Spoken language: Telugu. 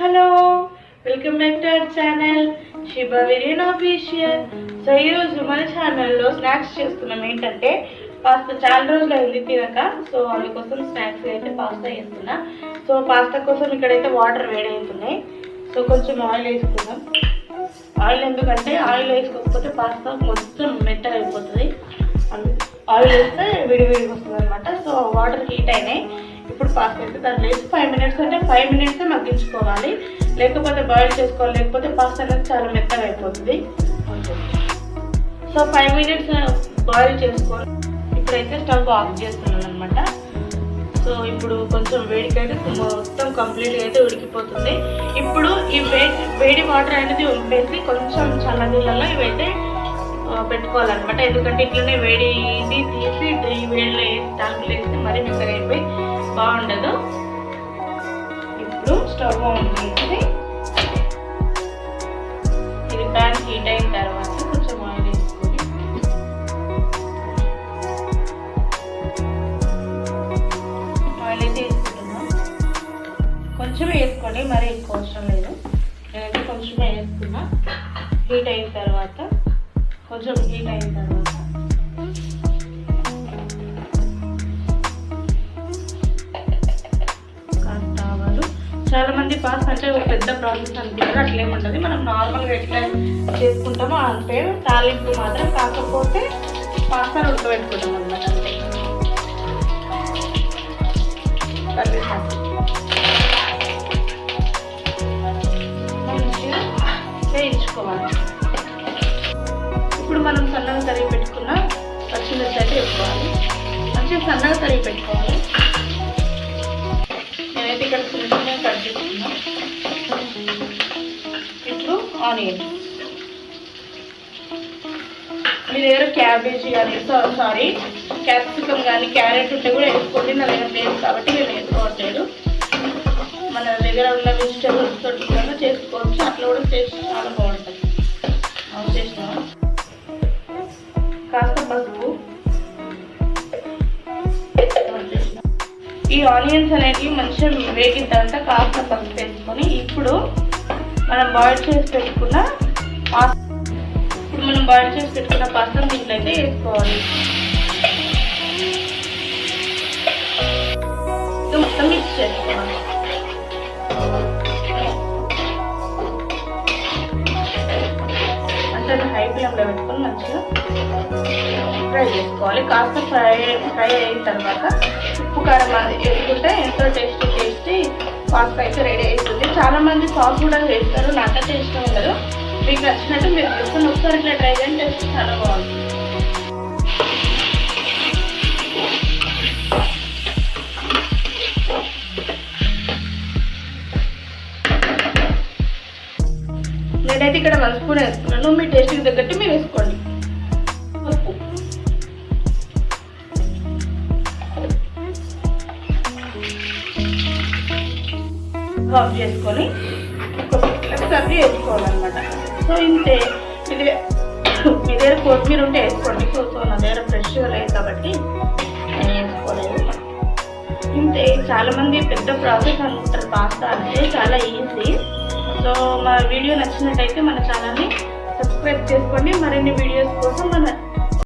Hello welcome back to our channel. Shiva విరియన్ official so ఈరోజు మన ఛానల్లో స్నాక్స్ చేస్తున్నాం. ఏంటంటే పాస్తా చాలా రోజులు అయింది తినక సో అందుకోసం స్నాక్స్ అయితే పాస్తా చేస్తున్నా. సో పాస్తా కోసం ఇక్కడైతే వాటర్ వేడి అవుతున్నాయి సో కొంచెం ఆయిల్ వేసుకుందాం. ఆయిల్ ఎందుకంటే ఆయిల్ వేసుకోకపోతే పాస్తా మొత్తం మెత్తగా అయిపోతుంది. ఆయిల్ వేస్తే విడివిడిగా వస్తుంది అనమాట సో వాటర్ హీట్ అయినాయి. ఇప్పుడు పాస్తా అయితే దాంట్లో వేసి ఫైవ్ మినిట్స్ అంటే ఫైవ్ మినిట్స్ మగ్గించుకోవాలి. లేకపోతే బాయిల్ చేసుకోవాలి. లేకపోతే పాస్తా అనేది చాలా మెత్తగా అయిపోతుంది. సో ఫైవ్ మినిట్స్ బాయిల్ చేసుకోవాలి. ఇప్పుడైతే స్టవ్ ఆఫ్ చేస్తున్నాను అనమాట సో ఇప్పుడు కొంచెం వేడికైతే మొత్తం కంప్లీట్గా అయితే ఉడికిపోతుంది. ఇప్పుడు ఈ వేడి వేడి వాటర్ అనేది ఉంపేసి కొంచెం చల్ల నీళ్ళలో ఇవైతే పెట్టుకోవాలన్నమాట. ఎందుకంటే ఇట్లనే వేడి ఇది తీసి ఈ వేడిలో వేసి దాంట్లో వేస్తే మరీ మిక్సర్ అయిపోయి బాగుండదు. ఇప్పుడు స్టవ్ ఆన్ చేసి ఇది ప్యాన్ హీట్ అయిన తర్వాత కొంచెం ఆయిల్ వేసుకొని ఆయిల్ అయితే వేసుకుంటున్నాం. కొంచెం వేసుకోండి మరీ ఎక్కువ అవసరం లేదు. నేనైతే కొంచెమే వేసుకున్నా. హీట్ అయిన తర్వాత కొంచెం హీట్ అయిన తర్వాత చాలా మంది పాస్ అంటే ఒక పెద్ద ప్రాసెస్ అనుకుంటారు. అట్లేం ఉంటుంది మనం నార్మల్గా ఎట్లా చేసుకుంటామో అంతే. తాలింపు మాత్రం కాకపోతే పాస్తా ఉడకబెట్టుకుంటాం అనమాట మంచిగా వేయించుకోవాలి. ఇప్పుడు మనం సన్నగా తరిగి పెట్టుకున్న పచ్చిమిర్చి అయితే వేసుకోవాలి. మంచిగా సన్నగా తరిగి పెట్టుకోవాలి. ఆనియన్ మీ దగ్గర క్యాబేజీ కానీ సారీ క్యాప్సికమ్ కానీ క్యారెట్ ఉంటే కూడా వేసుకోండి నా దగ్గర లేదు కాబట్టి నేను వేసుకోవట్లేదు. మన దగ్గర ఉన్న వెజిటేబుల్స్ తోటి కూడా చేసుకోవచ్చు అట్లా కూడా టేస్ట్ చాలా బాగుంటుంది. ఆఫ్ కాస్త పసుపు. ఈ ఆనియన్స్ అనేవి మంచిగా వేగిన తర్వాత కాస్త పసుపు వేసుకొని ఇప్పుడు మనం బాయిల్ చేసి పెట్టుకున్న ఇప్పుడు మనం బాయిల్ చేసి పెట్టుకున్న పాస్తా దీంట్లో అయితే వేసుకోవాలి. మొత్తం మిక్స్ చేసుకోవాలి. అంటే హై ఫ్లేమ్లో పెట్టుకుని మంచిగా ఫ్రై చేసుకోవాలి. కాస్త ఫ్రై ఫ్రై అయిన తర్వాత ఉప్పు కారం వేసుకుంటే ఎంతో టేస్టీ టేస్టీ పాస్తా అయితే రెడీ అవుతుంది. చాలా మంది సాస్ కూడా వేస్తారు నాకైతే ఇష్టం ఉండదు మీకు నచ్చినట్టు మీరు చేసుకుని ఒకసారి ఇట్లా ట్రై చేయండి టేస్ట్ చాలా బాగుంటుంది. నేనైతే ఇక్కడ వన్ స్పూన్ వేసుకున్నాను. మీ టేస్ట్కి తగ్గట్టు మీరు వేసుకోండి. ఆఫ్ చేసుకొని సర్వ్ వేసుకోవాలన్నమాట. సో ఇంతే. ఇది మీ దగ్గర కొత్తిమీర ఉంటే వేసుకోండి. సో నా దగ్గర ఫ్రెష్గా లేదు కాబట్టి నేను వేసుకోలేదు. ఇంతే. చాలామంది పెద్ద ప్రాసెస్ అనుకుంటారు పాస్తా అంటే. చాలా ఈజీ సో మా వీడియో నచ్చినట్టయితే మన ఛానల్ని సబ్స్క్రైబ్ చేసుకోండి. మరిన్ని వీడియోస్ కోసం మన